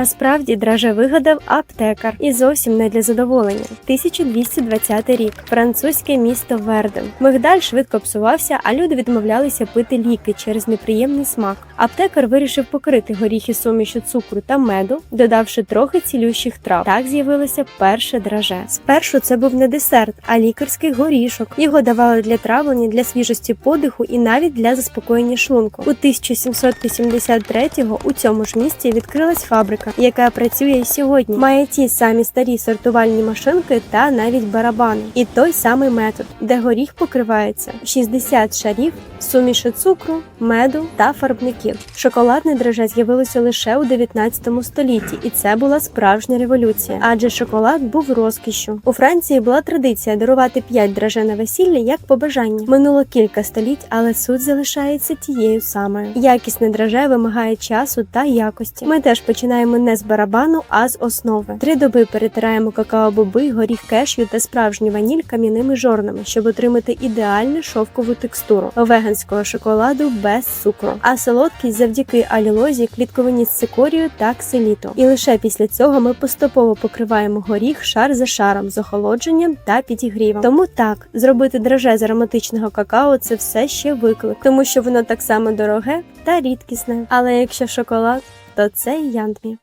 Насправді драже вигадав аптекар і зовсім не для задоволення. 1220 рік. Французьке місто Верден. Мигдаль швидко псувався, а люди відмовлялися пити ліки через неприємний смак. Аптекар вирішив покрити горіхи сумішю цукру та меду, додавши трохи цілющих трав. Так з'явилося перше драже. Спершу це був не десерт, а лікарський горішок. Його давали для травлення, для свіжості подиху і навіть для заспокоєння шлунку. У 1783-го у цьому ж місті відкрилась фабрика, яка працює сьогодні. Має ті самі старі сортувальні машинки та навіть барабани. І той самий метод, де горіх покривається 60 шарів суміші цукру, меду та фарбників. Шоколадне драже з'явилося лише у 19 столітті, і це була справжня революція, адже шоколад був розкішшю. У Франції була традиція дарувати 5 драже на весілля як побажання. Минуло кілька століть, але суть залишається тією самою. Якісне драже вимагає часу та якості. Ми теж починаємо не з барабану, а з основи. Три доби перетираємо какао-боби, горіх кешю та справжню ваніль кам'яними жорнами, щоб отримати ідеальну шовкову текстуру веганського шоколаду без цукру, а солодкий завдяки алілозі, клітковині з цикорію та ксиліту. І лише після цього ми поступово покриваємо горіх шар за шаром з охолодженням та підігрівом. Тому так, зробити драже з ароматичного какао це все ще виклик, тому що воно так само дороге та рідкісне. Але якщо шоколад, то це янтмі.